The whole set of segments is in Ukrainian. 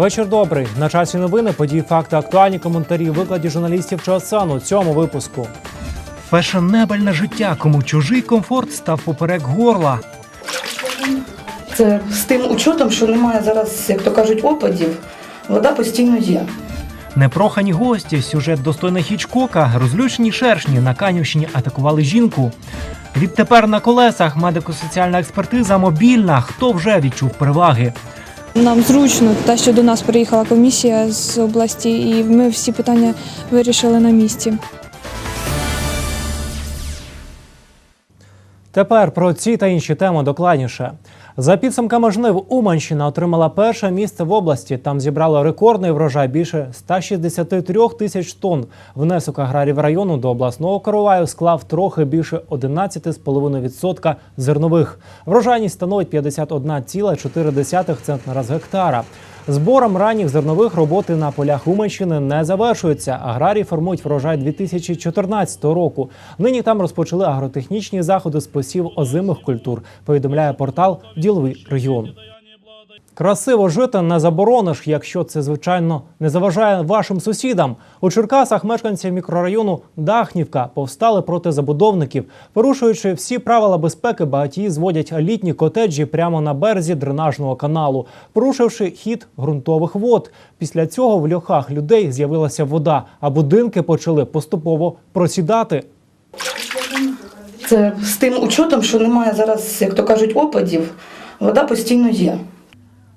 Вечір добрий. На часі новини, події, факти, актуальні коментарі, викладі журналістів Чоасану у цьому випуску. Фешенебельне життя, кому чужий комфорт став поперек горла. Це з тим учетом, що немає зараз, як то кажуть, опадів, вода постійно є. Непрохані гості, сюжет достойний Хічкока, розлючені шершні на Канівщині атакували жінку. Відтепер на колесах медико-соціальна експертиза мобільна. Хто вже відчув переваги? Нам зручно те, що до нас приїхала комісія з області, і ми всі питання вирішили на місці. Тепер про ці та інші теми докладніше. За підсумками жнив Уманщина отримала перше місце в області. Там зібрало рекордний врожай більше 163 тисяч тонн. Внесок аграрів району до обласного короваю склав трохи більше 11,5% зернових. Врожайність становить 51,4 центнера з гектара. Збором ранніх зернових роботи на полях Уманщини не завершуються. Аграрії формують врожай 2014 року. Нині там розпочали агротехнічні заходи з посів озимих культур. Повідомляє портал Діловий регіон. Красиво жити не заборониш, якщо це звичайно не заважає вашим сусідам. У Черкасах мешканці мікрорайону Дахнівка повстали проти забудовників, порушуючи всі правила безпеки, багатії зводять літні котеджі прямо на березі дренажного каналу, порушивши хід ґрунтових вод. Після цього в льохах людей з'явилася вода, а будинки почали поступово просідати. Це з тим учетом, що немає зараз, як то кажуть, опадів, вода постійно є.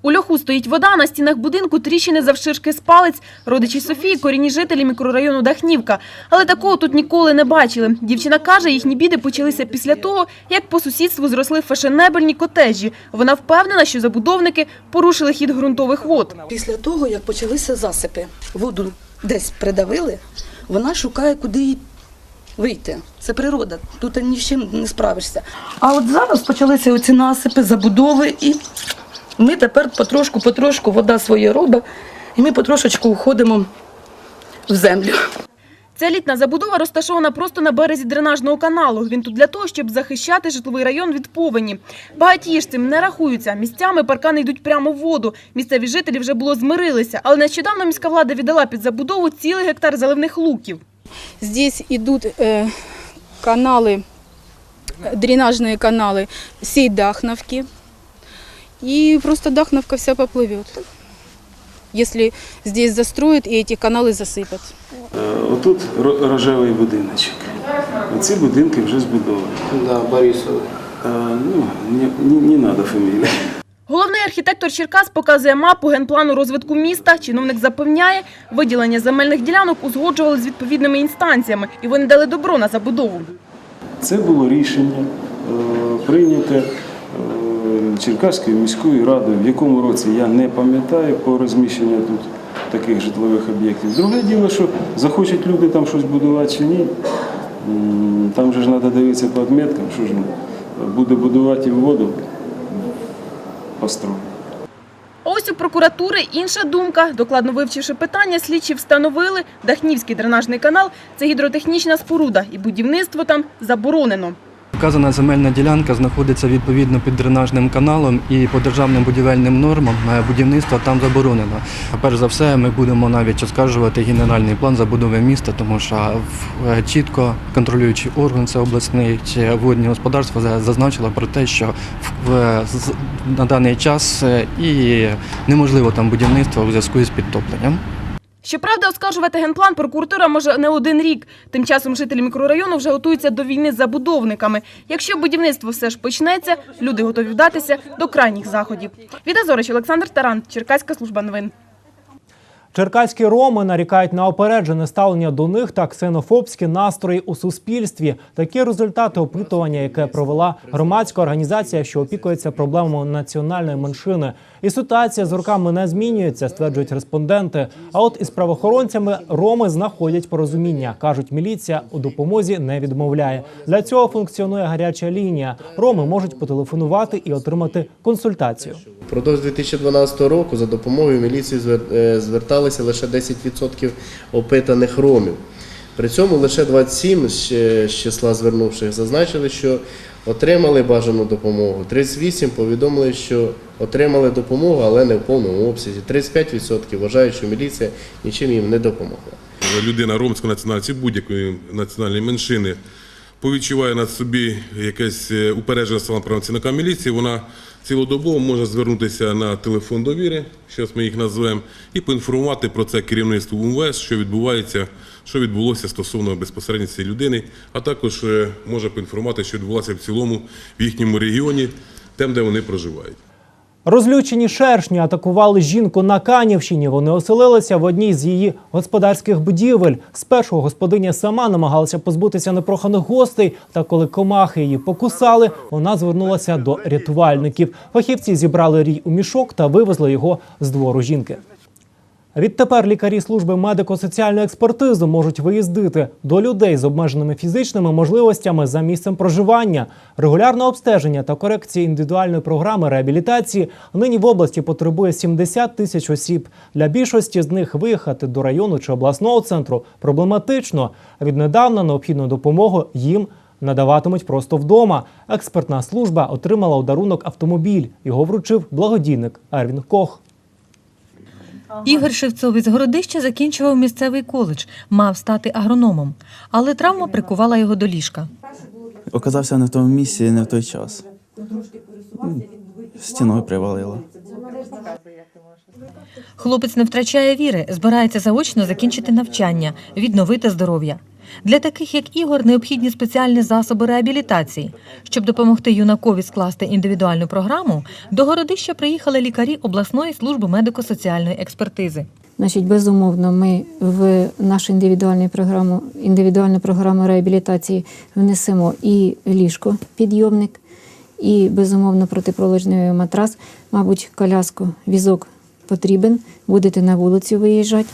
У льоху стоїть вода, на стінах будинку тріщини завширшки з палець. Родичі Софії – корінні жителі мікрорайону Дахнівка. Але такого тут ніколи не бачили. Дівчина каже, їхні біди почалися після того, як по сусідству зросли фешенебельні котеджі. Вона впевнена, що забудовники порушили хід ґрунтових вод. Після того, як почалися засипи, воду десь придавили, вона шукає, куди їй вийти. Це природа, тут ні з чим не справишся. А от зараз почалися оці насипи, забудови, і ми тепер потрошку-потрошку вода своє робить, і ми потрошечку уходимо в землю. Ця літна забудова розташована просто на березі дренажного каналу. Він тут для того, щоб захищати житловий район від повені. Багатії ж цим не рахуються. Місцями паркани йдуть прямо в воду. Місцеві жителі вже було змирилися. Але нещодавно міська влада віддала під забудову цілий гектар заливних луків. Здесь идут э, каналы, э, дренажные каналы всей Дахновки. И просто Дахновка вся поплывет. Если здесь застроят и эти каналы засыпят. Е, Отут ро- рожевий будиночок. Оці будинки вже збудовані. Да, Борисовой. Е, Ну, не, не, не треба фамілії. Головний архітектор Черкас показує мапу генплану розвитку міста. Чиновник запевняє, виділення земельних ділянок узгоджували з відповідними інстанціями, і вони дали добро на забудову. Це було рішення е, прийняте Черкаською міською радою, в якому році я не пам'ятаю по розміщенню тут таких житлових об'єктів. Друге діло, що захочуть люди там щось будувати чи ні. Там же ж треба дивитися по відміткам, що ж буде будувати і воду построїть. А Ось у прокуратури інша думка. Докладно вивчивши питання, слідчі встановили, Дахнівський дренажний канал – це гідротехнічна споруда, і будівництво там заборонено. Вказана земельна ділянка знаходиться відповідно під дренажним каналом і по державним будівельним нормам е, будівництво там заборонено. Перш за все, ми будемо навіть оскаржувати генеральний план забудови міста, тому що е, чітко контролюючий орган, це обласний чи водні господарства, зазначило про те, що з- на даний час е, і неможливо там будівництво у зв'язку із підтопленням. Щоправда, оскаржувати генплан прокуратура може не один рік. Тим часом жителі мікрорайону вже готуються до війни з забудовниками. Якщо будівництво все ж почнеться, люди готові вдатися до крайніх заходів. Віда Зорич, Олександр Таран, Черкаська служба новин. Черкаські роми нарікають на опереджене ставлення до них та ксенофобські настрої у суспільстві. Такі результати опитування, яке провела громадська організація, що опікується проблемами національної меншини. І ситуація з роками не змінюється, стверджують респонденти. А от із правоохоронцями роми знаходять порозуміння. кажуть, міліція у допомозі не відмовляє. Для цього функціонує гаряча лінія. Роми можуть потелефонувати і отримати консультацію. Впродовж 2012 року за допомогою міліції е, зверталися лише 10% опитаних ромів. При цьому лише 27 з з числа звернувших зазначили, що отримали бажану допомогу. 38 повідомили, що отримали допомогу, але не в повному обсязі. 35% вважають, що міліція нічим їм не допомогла. людина ромської національності, будь-якої національної меншини, повідчуває на собі якесь е, упередження працівника міліції, вона цілодобово може звернутися на телефон довіри, зараз ми їх назвемо, і поінформувати про це керівництво УМВС, що відбувається, що відбулося стосовно безпосередньо цієї людини, а також е, може поінформувати, що відбулося в цілому в їхньому регіоні, там, де вони проживають. Розлючені шершні атакували жінку на Канівщині. Вони оселилися в одній з її господарських будівель. Спершу господиня сама намагалася позбутися непроханих гостей. Та коли комахи її покусали, вона звернулася до рятувальників. Фахівці зібрали рій у мішок та вивезли його з двору жінки. Відтепер лікарі служби медико-соціальної експертизи можуть виїздити до людей з обмеженими фізичними можливостями за місцем проживання. Регулярне обстеження та корекція індивідуальної програми реабілітації нині в області потребує 70 тисяч осіб. Для більшості з них виїхати до району чи обласного центру проблематично. Віднедавна необхідну допомогу їм надаватимуть просто вдома. Експертна служба отримала у дарунок автомобіль. Його вручив благодійник Ервін Кох. Ігор Шевцовець з Городища закінчував місцевий коледж, мав стати агрономом, але травма прикувала його до ліжка. Оказався не в тому місці, не в той час. Стіною привалило. Хлопець не втрачає віри, збирається заочно закінчити навчання, відновити здоров'я. Для таких, як Ігор, необхідні спеціальні засоби реабілітації. Щоб допомогти юнакові скласти індивідуальну програму, до Городища приїхали лікарі обласної служби медико-соціальної експертизи. Значить, безумовно, ми в нашу індивідуальну програму, індивідуальну програму реабілітації внесемо і ліжко, підйомник, і безумовно протипролежневий матрас, мабуть, коляску, візок потрібен. Будете на вулицю виїжджати.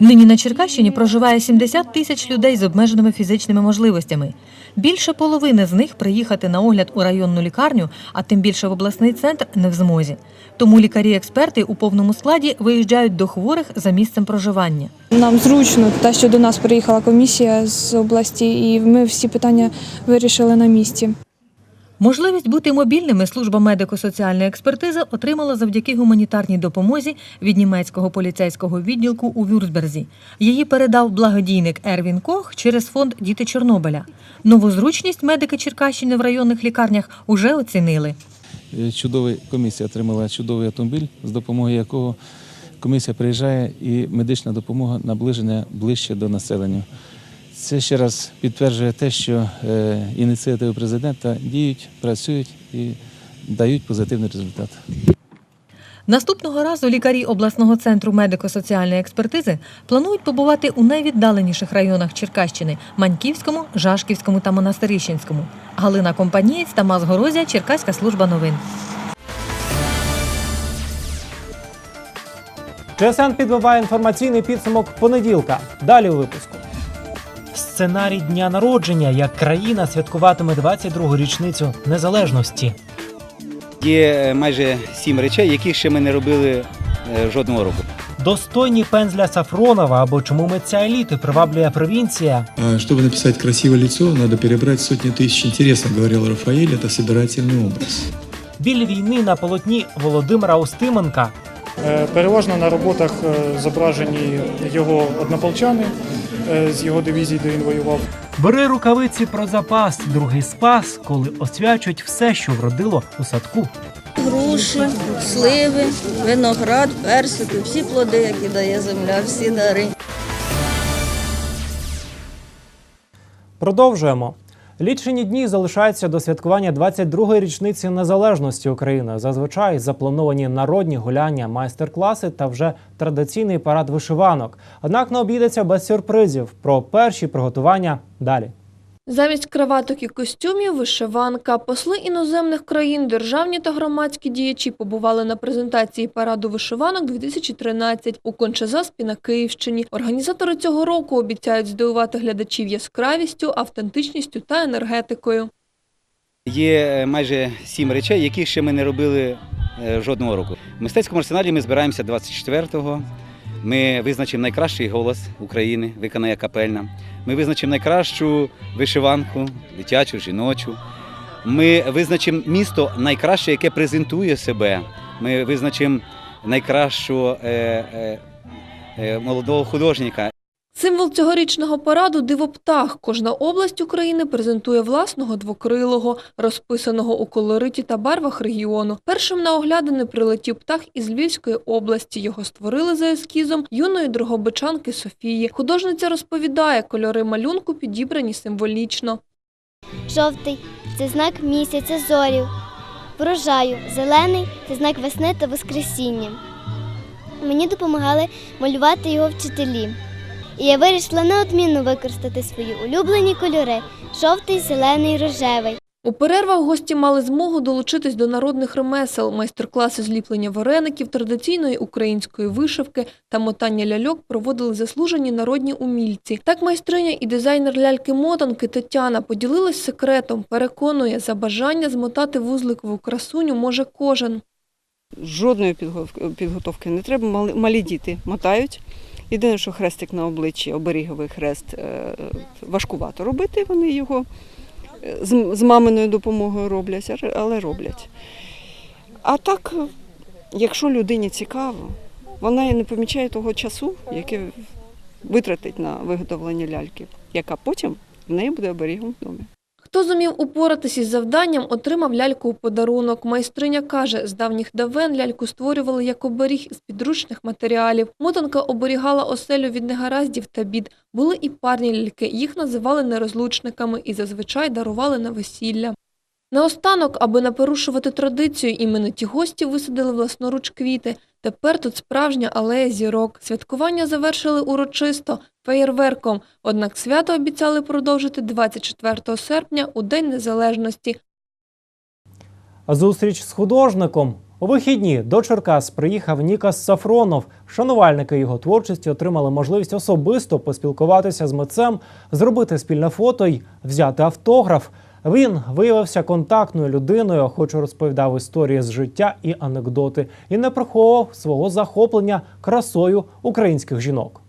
Нині на Черкащині проживає 70 тисяч людей з обмеженими фізичними можливостями. Більше половини з них приїхати на огляд у районну лікарню, а тим більше в обласний центр, не в змозі. Тому лікарі-експерти у повному складі виїжджають до хворих за місцем проживання. Нам зручно те, що до нас приїхала комісія з області, і ми всі питання вирішили на місці. Можливість бути мобільними служба медико-соціальної експертизи отримала завдяки гуманітарній допомозі від німецького поліцейського відділку у Вюрцберзі. Її передав благодійник Ервін Кох через фонд Діти Чорнобиля. Нову зручність медики Черкащини в районних лікарнях уже оцінили. Е, Чудовий комісія отримала чудовий автомобіль, з допомогою якого комісія приїжджає і медична допомога наближена ближче до населення. Це ще раз підтверджує те, що е, ініціативи президента діють, працюють і дають позитивний результат. Наступного разу лікарі обласного центру медико-соціальної експертизи планують побувати у найвіддаленіших районах Черкащини Маньківському, Жашківському та Монастирищенському. Галина Компанієць, Тамас Горозія, Черкаська служба новин. ЧСН підбиває інформаційний підсумок понеділка. Далі у випуску Сценарій дня народження, як країна святкуватиме 22-гу річницю незалежності. Є е, майже сім речей, яких ще ми не робили е, жодного року. Достойні пензля Сафронова або чому митця еліти приваблює провінція. Чтобы написать красивое лицо, надо перебрать сотни тысяч интересов, говорил Рафаэль, это собирательный образ. Біль війни на полотні Володимира Устименка. Е, Переважно на роботах е, зображені його однополчани е, з його дивізії, де він воював. Бери рукавиці про запас, другий спас, коли освячують все, що вродило у садку. Груші, сливи, виноград, персики, всі плоди, які дає земля, всі дари. Продовжуємо. Лічені дні залишаються до святкування 22-ї річниці незалежності України. Зазвичай заплановані народні гуляння, майстер-класи та вже традиційний парад вишиванок. Однак не обійдеться без сюрпризів. Про перші приготування далі. Замість краваток і костюмів – вишиванка. Посли іноземних країн, державні та громадські діячі побували на презентації параду вишиванок-2013 у Кончезаспі на Київщині. Організатори цього року обіцяють здивувати глядачів яскравістю, автентичністю та енергетикою. Є е, майже сім речей, яких ще ми не робили е, жодного року. В мистецькому арсеналі ми збираємося 24-го. Ми визначимо найкращий голос України, виконає капельна. Ми визначимо найкращу вишиванку, дитячу, жіночу. Ми визначимо місто найкраще, яке презентує себе. Ми визначимо найкращого е, е, е, молодого художника. Символ цьогорічного параду дивоптах. Кожна область України презентує власного двокрилого, розписаного у колориті та барвах регіону. Першим на оглядини прилетів птах із Львівської області. Його створили за ескізом юної дрогобичанки Софії. Художниця розповідає, кольори малюнку підібрані символічно. Жовтий це знак місяця зорів, врожаю. Зелений це знак весни та воскресіння. Мені допомагали малювати його вчителі. І я вирішила неодмінно використати свої улюблені кольори жовтий, зелений, рожевий. У перервах гості мали змогу долучитись до народних ремесел, майстер-класи зліплення вареників, традиційної української вишивки та мотання ляльок проводили заслужені народні умільці. Так майстриня і дизайнер ляльки-мотанки Тетяна поділилась секретом. Переконує, за бажання змотати вузликову красуню може кожен. Жодної підготовки- підготовки не треба. Мали, малі діти мотають. Єдине, що хрестик на обличчі, оберіговий хрест, е, важкувато робити. Вони його е, з, маминою допомогою роблять, але роблять. А так, якщо людині цікаво, вона не помічає того часу, який витратить на виготовлення ляльки, яка потім в неї буде оберігом в домі. Хто зумів упоратись із завданням, отримав ляльку у подарунок. Майстриня каже, з давніх давен ляльку створювали як оберіг з підручних матеріалів. Мотанка оберігала оселю від негараздів та бід. Були і парні ляльки, їх називали нерозлучниками і зазвичай дарували на весілля. Наостанок, аби не порушувати традицію, імениті гості висадили власноруч квіти. Тепер тут справжня алея зірок. Святкування завершили урочисто, феєрверком. Однак свято обіцяли продовжити 24 серпня у День Незалежності. Зустріч з художником. У вихідні до Черкас приїхав Нікас Сафронов. Шанувальники його творчості отримали можливість особисто поспілкуватися з митцем, зробити спільне фото й взяти автограф. Він виявився контактною людиною, охоче розповідав історії з життя і анекдоти, і не приховував свого захоплення красою українських жінок.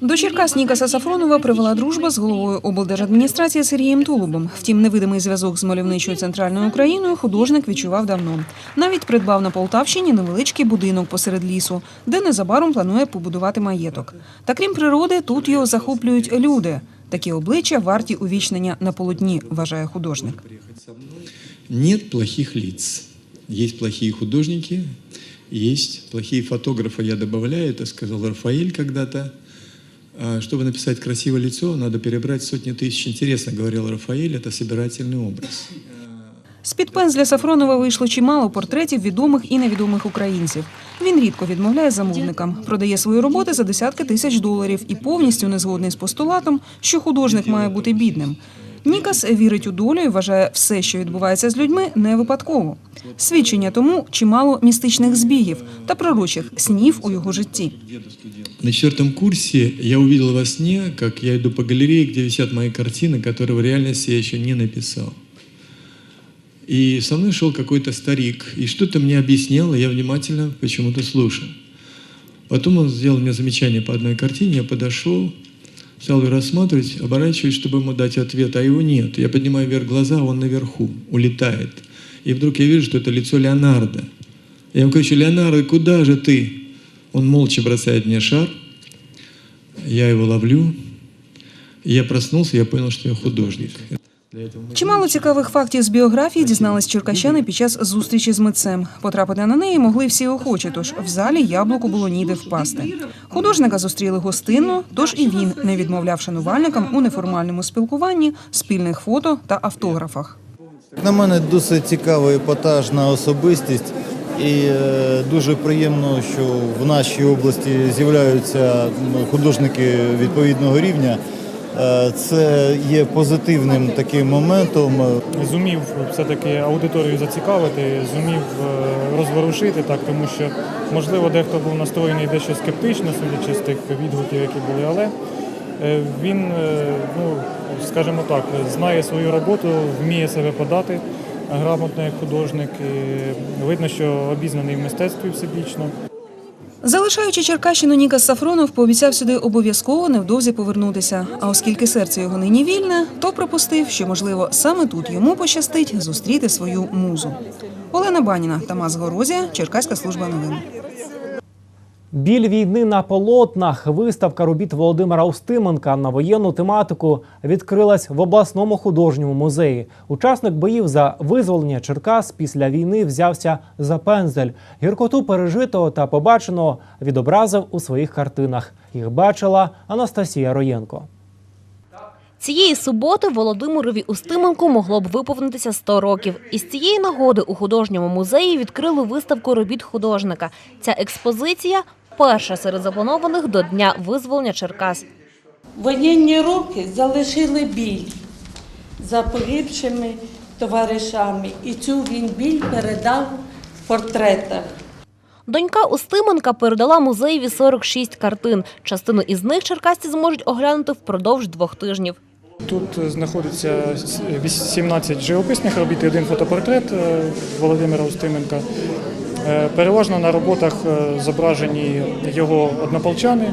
До Черкас Сафронова привела дружба з головою облдержадміністрації Сергієм Тулубом. Втім, невидимий зв'язок з мальовничою центральною Україною художник відчував давно. Навіть придбав на Полтавщині невеличкий будинок посеред лісу, де незабаром планує побудувати маєток. Та крім природи, тут його захоплюють люди. Такі обличчя варті увічнення на полотні, вважає художник. Нет плохих лиц. Есть плохие художники, есть плохие фотографы. Я добавляю, это сказал Рафаэль когда-то. А, Чтобы написать красивое лицо, надо перебрать сотни тысяч. Интересно, говорил Рафаэль, это собирательный образ. З-під пензля Сафронова вийшло чимало портретів відомих і невідомих українців. Він рідко відмовляє замовникам, продає свої роботи за десятки тисяч доларів і повністю не згодний з постулатом, що художник має бути бідним. Нікас вірить у долю і вважає все, що відбувається з людьми, не випадково. Свідчення тому чимало містичних збігів та пророчих снів у його житті. На четвертом курсе я увидел во сне, как я иду по галерее, где висят мои картины, которые в реальности я еще не написал. И со мной шел какой-то старик, и что-то мне объяснял, и я внимательно почему-то слушал. Потом он сделал мне замечание по одной картине, я подошел, стал ее рассматривать, оборачиваюсь, чтобы ему дать ответ, а его нет. Я поднимаю вверх глаза, а он наверху, улетает. И вдруг я вижу, что это лицо Леонардо. Я ему кричу, Леонардо, куда же ты? Он молча бросает мне шар, я его ловлю, я проснулся, я понял, что я художник. Чимало цікавих фактів з біографії дізнались черкащани під час зустрічі з митцем. Потрапити на неї могли всі охочі, тож в залі яблуку було ніде впасти. Художника зустріли гостинно, тож і він не відмовляв шанувальникам у неформальному спілкуванні, спільних фото та автографах. На мене досить цікава епатажна особистість, і е, дуже приємно, що в нашій області з'являються художники відповідного рівня. Е, Це є позитивним таким моментом. Зумів все-таки аудиторію зацікавити, зумів е, розворушити так, тому що можливо дехто був настроєний дещо скептично, судячи з тих відгуків, які були, але е, він, ну скажімо так, знає свою роботу, вміє себе подати грамотно як художник. І видно, що обізнаний в мистецтві всебічно. Залишаючи Черкащину, Ніка Сафронов пообіцяв сюди обов'язково невдовзі повернутися. А оскільки серце його нині вільне, то припустив, що можливо саме тут йому пощастить зустріти свою музу. Олена Баніна, Тамас Горозія, Черкаська служба новин. Біль війни на полотнах. Виставка робіт Володимира Устименка на воєнну тематику відкрилась в обласному художньому музеї. Учасник боїв за визволення Черкас після війни взявся за пензель. Гіркоту пережитого та побаченого відобразив у своїх картинах. Їх бачила Анастасія Роєнко. Цієї суботи Володимирові Устименку могло б виповнитися 100 років. Із цієї нагоди у художньому музеї відкрили виставку робіт художника. Ця експозиція перша серед запланованих до Дня визволення Черкас. Воєнні роки залишили біль за погибшими товаришами, і цю він біль передав в портретах. Донька Устименка передала музеєві 46 картин. Частину із них черкасці зможуть оглянути впродовж двох тижнів. Тут знаходиться 17 живописних робіт і один фотопортрет е, Володимира Устименка. Е, Переважно на роботах е, зображені його однополчани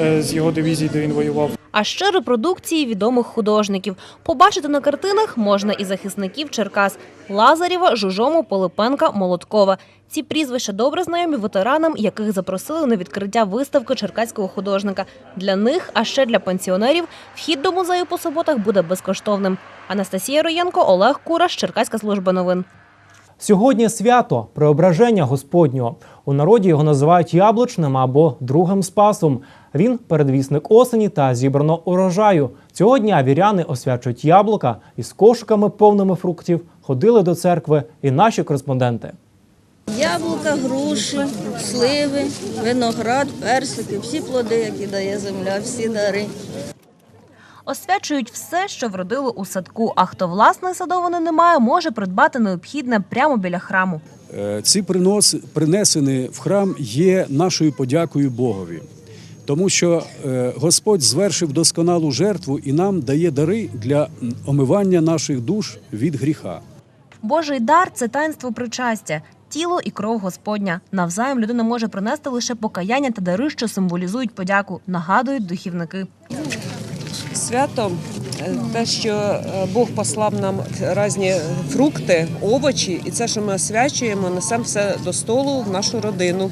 е, з його дивізії, де він воював. А ще репродукції відомих художників. Побачити на картинах можна і захисників Черкас – Лазарєва, Жужому, Пилипенка, Молоткова. Ці прізвища добре знайомі ветеранам, яких запросили на відкриття виставки черкаського художника. Для них, а ще для пенсіонерів, вхід до музею по суботах буде безкоштовним. Анастасія Роєнко, Олег Кураш, Черкаська служба новин. Сьогодні свято преображення Господнього. У народі його називають яблучним або другим спасом. Він передвісник осені та зібраного урожаю. Цього дня віряни освячують яблука із кошиками повними фруктів. Ходили до церкви і наші кореспонденти. Яблука, груші, сливи, виноград, персики, всі плоди, які дає земля, всі дари. Освячують все, що вродило у садку. А хто власної садовини не має, може придбати необхідне прямо біля храму. Е, Ці принос, принесені в храм є нашою подякою Богові, тому що е, Господь звершив досконалу жертву і нам дає дари для омивання наших душ від гріха. Божий дар це таїнство причастя, тіло і кров Господня. Навзаєм людина може принести лише покаяння та дари, що символізують подяку, нагадують духівники. Свято е, те, що е, Бог послав нам різні фрукти, овочі, і це, що ми освячуємо, несемо все до столу в нашу родину.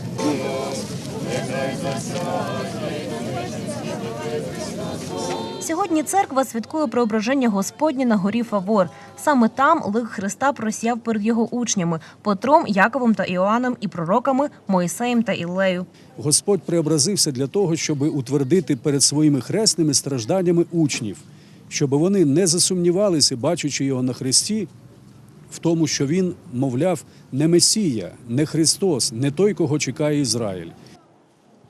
Сьогодні церква святкує преображення Господнє на горі Фавор. Саме там лик Христа просяв перед його учнями Петром, Яковом та Іоанном і пророками Моїсеєм та Іллею. Господь преобразився для того, щоб утвердити перед своїми хресними стражданнями учнів, щоб вони не засумнівалися, бачачи його на хресті, в тому, що він, мовляв, не Месія, не Христос, не той, кого чекає Ізраїль.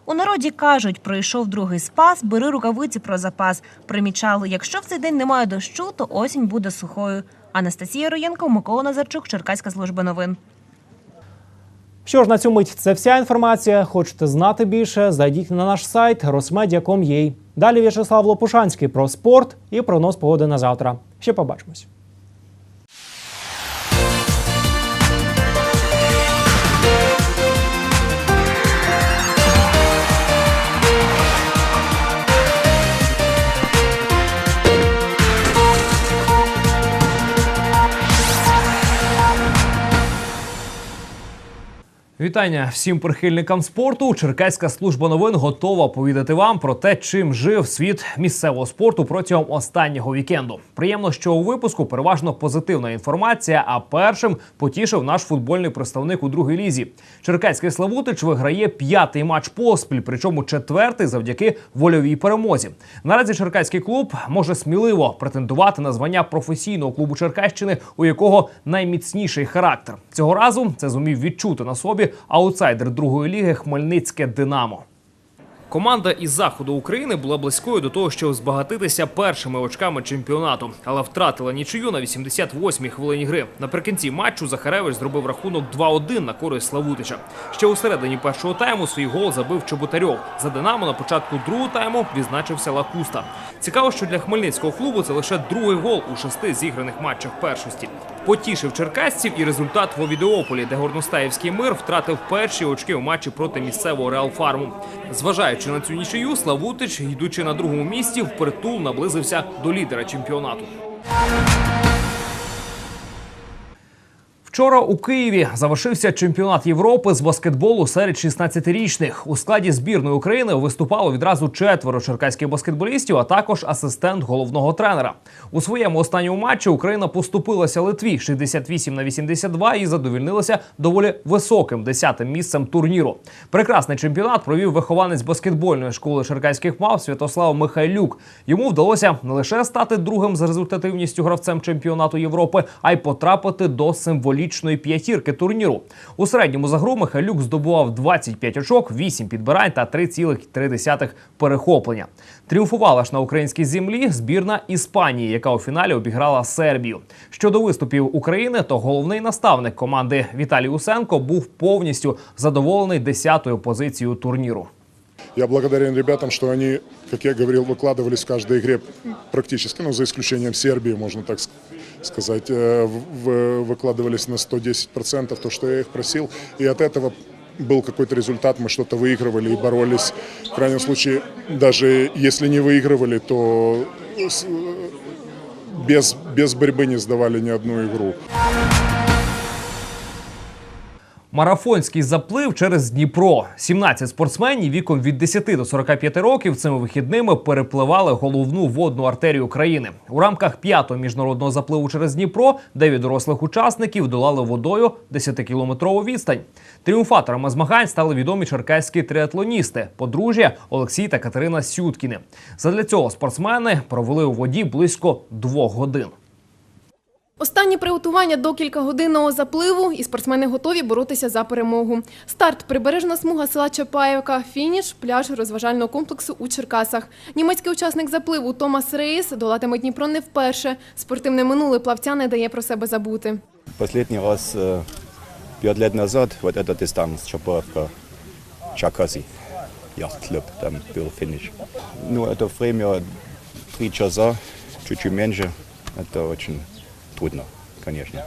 У народі кажуть, пройшов другий спас, бери рукавиці про запас. Примічали, якщо в цей день немає дощу, то осінь буде сухою. Анастасія Роєнко, Микола Назарчук, Черкаська служба новин. Що ж на цю мить це вся інформація. Хочете знати більше? Зайдіть на наш сайт rosmedia.com.ua. Далі В'ячеслав Лопушанський про спорт і прогноз погоди на завтра. Ще побачимось. Вітання всім прихильникам спорту. Черкаська служба новин готова повідати вам про те, чим жив світ місцевого спорту протягом останнього вікенду. Приємно, що у випуску переважно позитивна інформація. А першим потішив наш футбольний представник у другій лізі. Черкаський Славутич виграє п'ятий матч поспіль, причому четвертий завдяки вольовій перемозі. Наразі черкаський клуб може сміливо претендувати на звання професійного клубу Черкащини, у якого найміцніший характер. Цього разу це зумів відчути на собі аутсайдер другої ліги Хмельницьке Динамо. Команда із заходу України була близькою до того, щоб збагатитися першими очками чемпіонату, але втратила нічию на 88-й хвилині гри. Наприкінці матчу Захаревич зробив рахунок 2-1 на користь Славутича. Ще у середині першого тайму свій гол забив Чоботарьов. За Динамо на початку другого тайму відзначився Лакуста. Цікаво, що для хмельницького клубу це лише другий гол у шести зіграних матчах першості. Потішив черкасців і результат в Овідеополі, де Горностаївський мир втратив перші очки у матчі проти місцевого Реал Фарму. Зважаючи на цю нічию, Славутич, йдучи на другому місці, впритул наблизився до лідера чемпіонату. Вчора у Києві завершився чемпіонат Європи з баскетболу серед 16-річних. У складі збірної України виступало відразу четверо черкаських баскетболістів, а також асистент головного тренера. У своєму останньому матчі Україна поступилася Литві 68 на 82 і задовільнилася доволі високим десятим місцем турніру. Прекрасний чемпіонат провів вихованець баскетбольної школи черкаських мав Святослав Михайлюк. Йому вдалося не лише стати другим за результативністю гравцем чемпіонату Європи, а й потрапити до символічної п'ятірки турніру. У середньому за гру Михайлюк здобував 25 очок, 8 підбирань та 3,3 перехоплення. Тріумфувала ж на українській землі збірна Іспанії, яка у фіналі обіграла Сербію. Щодо виступів України, то головний наставник команди Віталій Усенко був повністю задоволений 10-ю позицією турніру. Я благодарен ребятам, что они, как я говорил, выкладывались в каждой игре практически, ну, за исключением Сербии, можно так с- сказать, э, в- в- выкладывались на 110%, то, что я их просил. И от этого был какой-то результат, мы что-то выигрывали и боролись. В крайнем случае, даже если не выигрывали, то с- без, без борьбы не сдавали ни одну игру. Марафонський заплив через Дніпро. 17 спортсменів віком від 10 до 45 років цими вихідними перепливали головну водну артерію країни. У рамках п'ятого міжнародного запливу через Дніпро дев'ять дорослих учасників долали водою 10-кілометрову відстань. Тріумфаторами змагань стали відомі черкаські триатлоністи подружжя Олексій та Катерина Сюткіни. Задля цього спортсмени провели у воді близько двох годин. Останні приготування до кількагодинного запливу і спортсмени готові боротися за перемогу. Старт прибережна смуга села Чапаєвка, фініш пляж розважального комплексу у Черкасах. Німецький учасник запливу Томас Рейс долатиме Дніпро не вперше. Спортивне минуле плавця не дає про себе забути. Последний раз э, пять лет назад вот эта дистанция Чапаевка Чакаси Яхт-клуб, там был финиш. Ну, это время три часа, чуть-чуть меньше. Это очень трудно, конечно.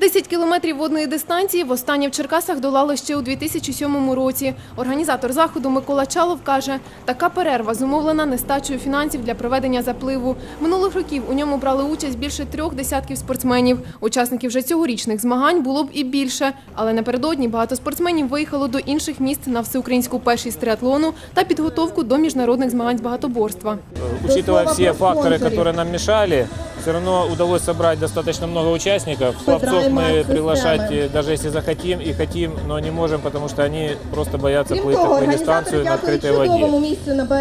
10 кілометрів водної дистанції востаннє в Черкасах долали ще у 2007 році. Організатор заходу Микола Чалов каже, така перерва зумовлена нестачею фінансів для проведення запливу. Минулих років у ньому брали участь більше трьох десятків спортсменів. Учасників вже цьогорічних змагань було б і більше. Але напередодні багато спортсменів виїхало до інших міст на всеукраїнську першість триатлону та підготовку до міжнародних змагань з багатоборства. Учитывая все факторы, которые нам мешали, все равно удалось собрать достаточно много участников. Пловцов мы приглашать, э, даже если захотим и хотим, но не можем, потому что они просто боятся плыть такую дистанцию на открытой воде.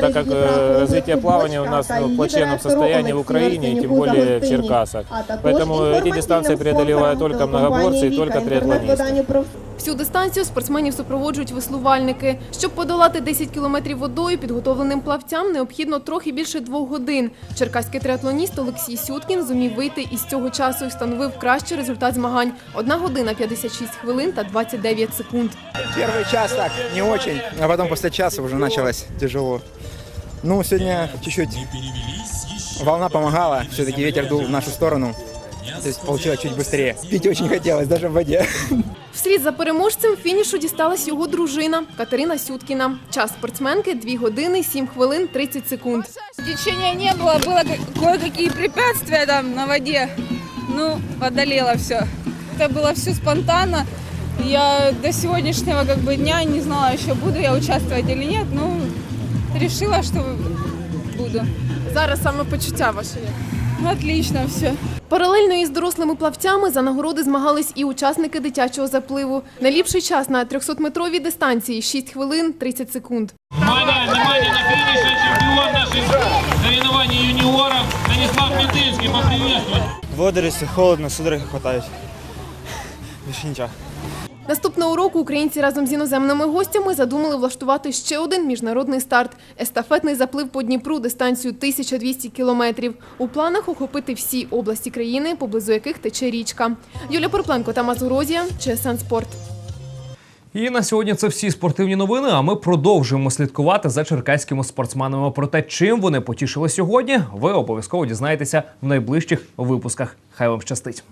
Так как э, развитие плавания у нас ну, в плачевном состоянии в Украине, и тем более в Черкасах. Поэтому эти дистанции преодолевают только многоборцы и только триатлонисты. Всю дистанцію спортсменів супроводжують веслувальники. Щоб подолати 10 кілометрів водою, підготовленим плавцям необхідно трохи більше двох годин. Черкаський триатлоніст Олексій Сюткін зумів вийти із цього часу і встановив кращий результат змагань – 1 година 56 хвилин та 29 секунд. Первый час так, не очень, а потом после часа уже началось тяжело. Ну, сегодня чуть-чуть волна помогала, все-таки ветер дул в нашу сторону. То есть получилось чуть быстрее. Пить очень хотелось, даже в воде. Вслід за переможцем фінішу дісталась його дружина Катерина Сюткіна. Час спортсменки – 2 години 7 хвилин 30 секунд. Течения не было, было кое-какие препятствия там на воде. Ну, одолело все. Это было все спонтанно. Я до сегодняшнего как бы дня не знала еще, буду я участвовать или нет. Ну, решила, что буду. Зараз саме почуття ваше є? Отлично все. Паралельно із дорослими плавцями за нагороди змагались і учасники дитячого запливу. Найліпший час на 300-метровій дистанції – 6 хвилин 30 секунд. Внимание, внимание, на финише чемпион наших соревнований юниоров Станислав Медынский. Поприветствуем. Водоросли, холодно, судороги хватает. Больше ничего. Наступного року українці разом з іноземними гостями задумали влаштувати ще один міжнародний старт – естафетний заплив по Дніпру дистанцію 1200 кілометрів. У планах охопити всі області країни, поблизу яких тече річка. Юлія Порпленко та Мазурозія, ЧСН Спорт. І на сьогодні це всі спортивні новини. А ми продовжуємо слідкувати за черкаськими спортсменами. Про те, чим вони потішили сьогодні, ви обов'язково дізнаєтеся в найближчих випусках. Хай вам щастить.